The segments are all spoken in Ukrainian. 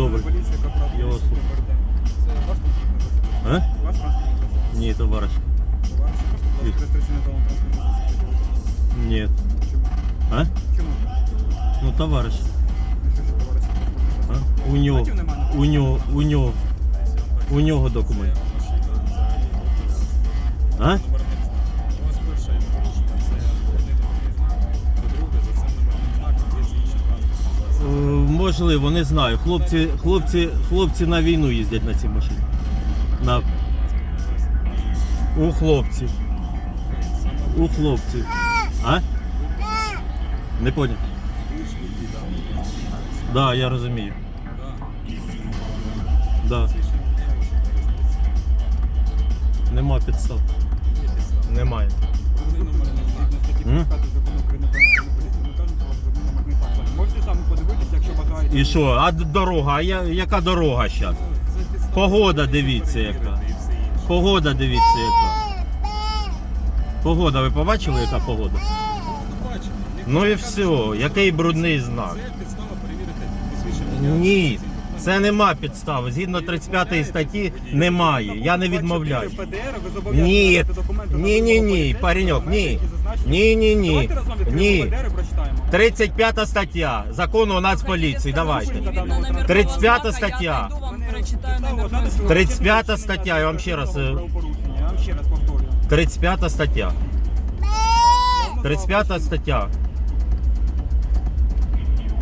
Добре. Поліція, Капрал, Я вас поліція, КПРД. Це ваш транспортний засіб? А? Ваш транспортний засіб? Ні, товариш. Товариш, можете, будь ласка, реєстраційний талон транспортного засобу? Ні. Чому? А? Чому? Ну, товариш. Ну, що ж, товариш, транспортний А? засіб? У нього, Документів нема на у нього, у нього, у нього документ. А? Можливо, не знаю. Хлопці, хлопці, хлопці на війну їздять на цій машині. На... У хлопців. У хлопців. А? Не поняв. Так, да, я розумію. Да. Нема підстав. Немає. М? Можете подивитися, якщо бажаєте. І що? А дорога? А я, яка дорога зараз? Це підстава Погода, дивіться, яка. і все інше. Погода, дивіться, яка. Погода, ви побачили, яка погода? Ну, бачимо. Ніхто Ну не і каже, все, що який брудний знак. Це підстава перевірити посвідчення. Ні, це нема підстави. Згідно 35 статті немає. Я не відмовляю. ПДР, ви зобов'язані Ні, надати документи на ні, ні, ні, поліцейського, пареньок, документи, ні. які зазначені. Ні, ні, ні. Давайте разом відкриємо Ні. ПДР і прочитаємо. 35 стаття закону Нацполіції. Давайте. Відповідно 35 стаття. Я зайду вам перечитаю Підстава номер вважати, що ви 35 вчинили стаття, я вам ще раз, е, правопорушення. Я вам ще раз повторюю. 35 стаття. Я вам назвав 35 причину. стаття.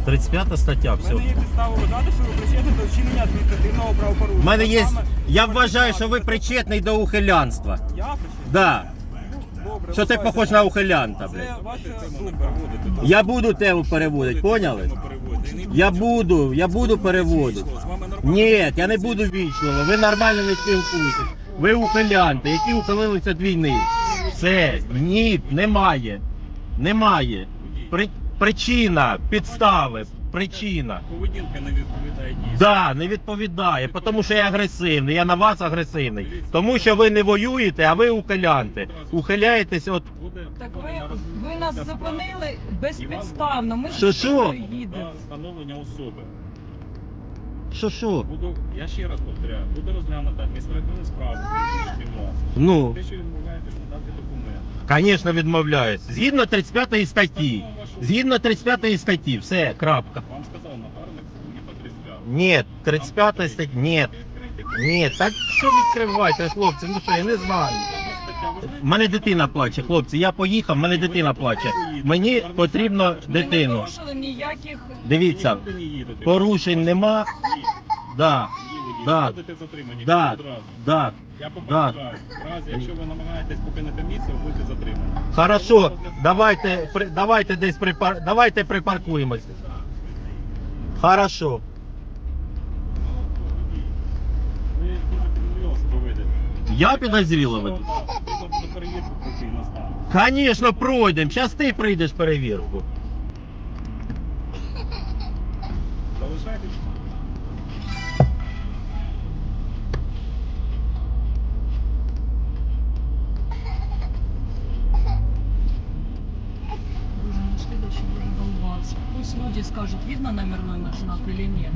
35 стаття, У все. мене є підстава вважати, що ви причетні до вчинення адміністративного правопорушення. У мене є. Саме- Я саме вважаю, що ви підстава- причетний до ухилянства. Я причетний? Да. Добре, Що ти похож на ухилянта, Це блядь. ваша думка. Я буду тебе переводити, поняли? Я буду, я буду переводити. Ні, я не буду вічливо. Ви нормально не спілкуєтесь. Ви ухилянти, які ухилилися від війни. Все, ні, немає. Немає. При, причина, підстави, причина. Поведінка не відповідає дійсно. Да, не відповідає, тому що я агресивний, я на вас агресивний. Тому що ви не воюєте, а ви ухилянти. Ухиляєтесь от. Буде, Так ви, ви нас зупинили безпідставно. Ми Що, ж що? їдемо. на встановлення особи. Що що? Буду, я ще раз повторяю, буде розглянута адміністративна справа. Ну, Те, що відмовляєтесь надати документ. звісно, відмовляюсь. Згідно 35 статті. Згідно 35 статті, все, крапка. Вам сказав напарник і по 35. Ні, 35 стаття. Ні, ні, так що відкривайте, хлопці, ну що, я не знаю. У мене дитина плаче, хлопці. Я поїхав, в мене дитина плаче. Мені потрібно дитину. порушили ніяких. Дивіться, Ви не їдете. порушень нема. Да, ні, водій, Да. будете затримані. да, Одразу. да. Я попереджаю. В разі, якщо ви намагаєтесь покинути місце, ви будете затримані. Хорошо, давайте, при, давайте десь припар, давайте припаркуємося. Хорошо. Ви дуже підмільйон проведете. Я підозріло веду? Потрібно буде перевірку пройти на стан. Звісно, пройдемо. Зараз ти прийдеш перевірку. Залишайтесь. Долбаться. Люди скажут, видно номерной наш знак или нет.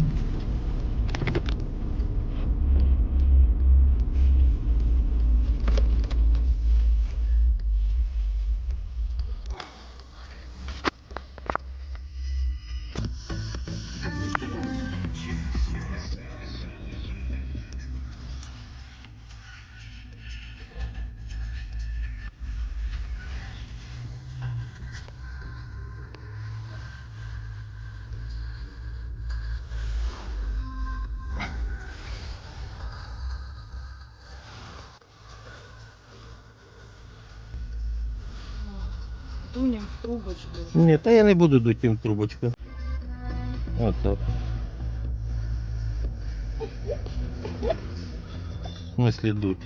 Тунем в трубочку. Ні, та я не буду дутим в трубочку. От так. В смысле дуть?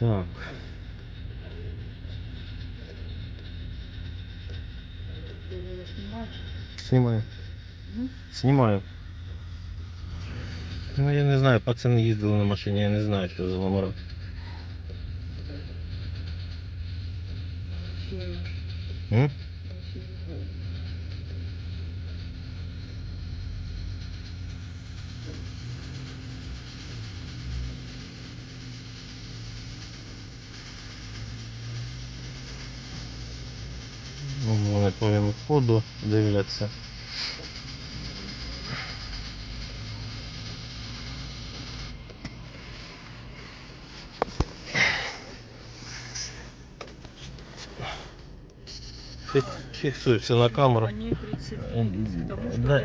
Так. Снимаю. Снимаю. Ну я не знаю, пацани їздили на машині, я не знаю, що за номера. М? Вони по входу дивляться. Фі- все на камеру. По 30 М, Потому что да.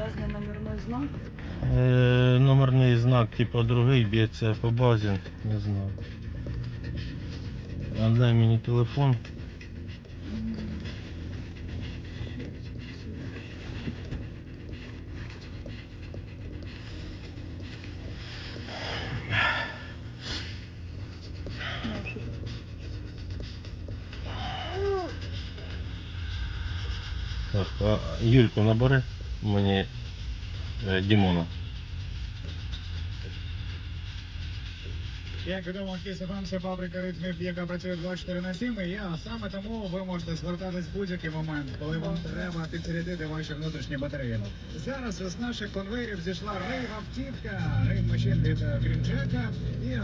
знак. Е, номерний знак, типу другий б'ється по базі, не знаю. А дай мені телефон. Юльку набери мені е, Дімона. Як відомо, Кісифам це фабрика ритмів, яка працює 24 на 7, і я саме тому ви можете звертатись в будь-який момент, коли вам треба підзарядити ваші внутрішні батареї. Зараз з наших конвейерів зійшла рейв автівка, рейв машин від е, Грінджека,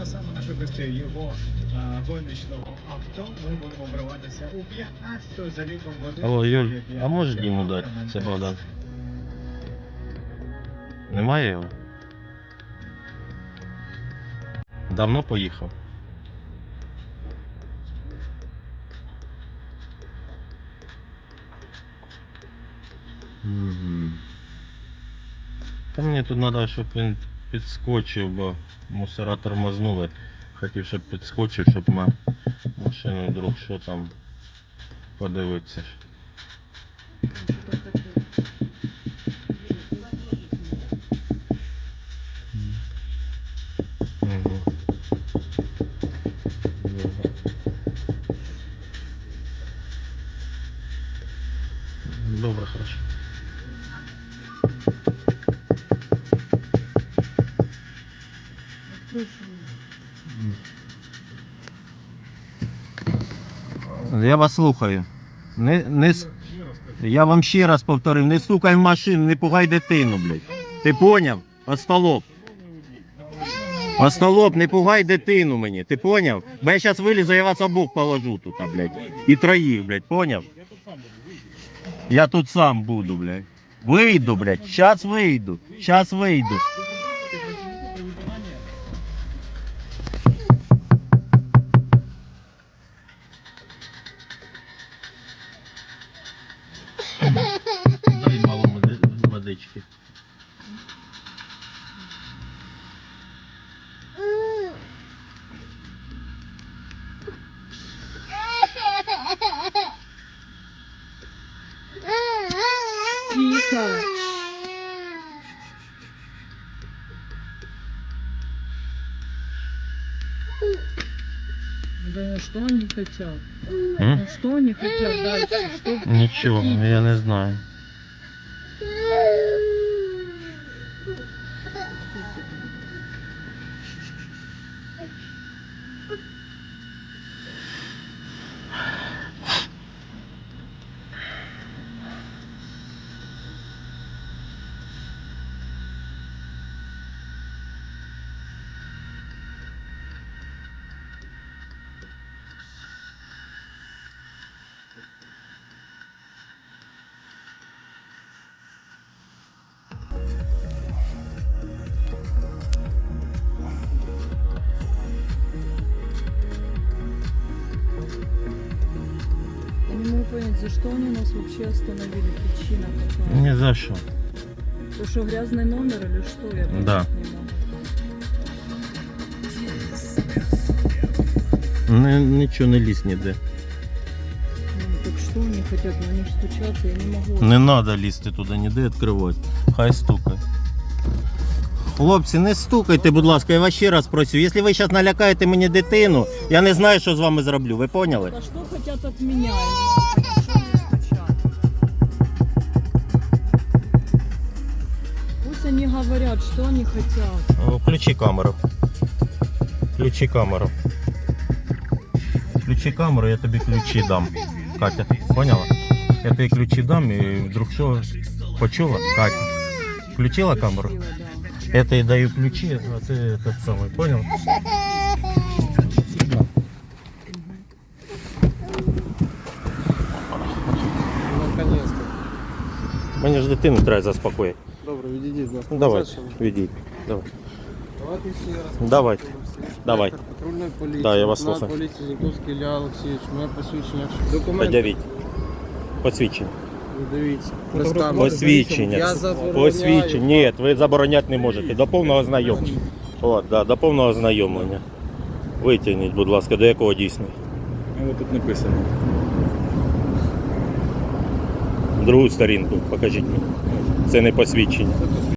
а саме на швидкості його е, гоночного авто ми будемо вриватися у 15 за літром води. Алло, Юль, а можеш Діму дати? Це Богдан. Немає його? Давно поїхав. Мгм. Та мені тут треба, щоб він підскочив, бо мусора тормознули. Хотів, щоб підскочив, щоб ми машину вдруг що там подивитися. Я вас слухаю. Не, не, я вам ще раз повторив, не стукай в машину, не пугай дитину, блядь. Ти поняв? Остолоп. Остолоп, не пугай дитину мені, ти поняв? Бо я зараз вилізу, я вас обох положу тут, блядь. І троїх, блядь, поняв? Я тут сам буду, блядь. Вийду, блядь, зараз вийду, зараз вийду. Водички. Тихо. Да что они хотят? М? Ну что они хотят дальше? Что Нічого, я не знаю. за что они нас вообще остановили? Причина какая? Ні за що. То, что грязный номер или что? Я понять Да. не могу. Не, нічого не лізь ніде. Ну, так что они хотят? Ну, они ж стучатся, я не могу. Не треба лізти туди ніде відкривати. Хай стукає. Хлопці, не стукайте, будь ласка, я вас ще раз просю. Якщо ви зараз налякаєте мені дитину, я не знаю, що з вами зроблю. Ви поняли? Да что хотят от меня? Я не могу понять, что они стучат. Пусть они говорят, что они хотят. О, Включи камеру. Включи камеру. Включи камеру, я тобі ключі дам. Катя, поняла? Я тобі ключі дам і вдруг що почула? Катя. Включила камеру? Красиво, да. Я тобі даю ключі, а ти этот самий, понял? Наконец-то. Мені ж дитину треба заспокоїти. Добре, відійдіть нас. Давай, відійдь. Давай. Давайте ще раз. Давайте. Давай. Патрульної поліції. Да, я вас лейтенант слухаю. поліції Зінковський Ілля Олексійович. Моє посвідчення. Документи. Подявіть. Посвідчення. Дивіться. Посвідчення. Я забороняю. Посвідчення. Ні, ви забороняти не можете. До повного знайомлення. От, да, до повного ознайомлення. Витягніть, будь ласка, до якого дійсно. Ну, тут написано. Другу сторінку покажіть мені. Це не посвідчення.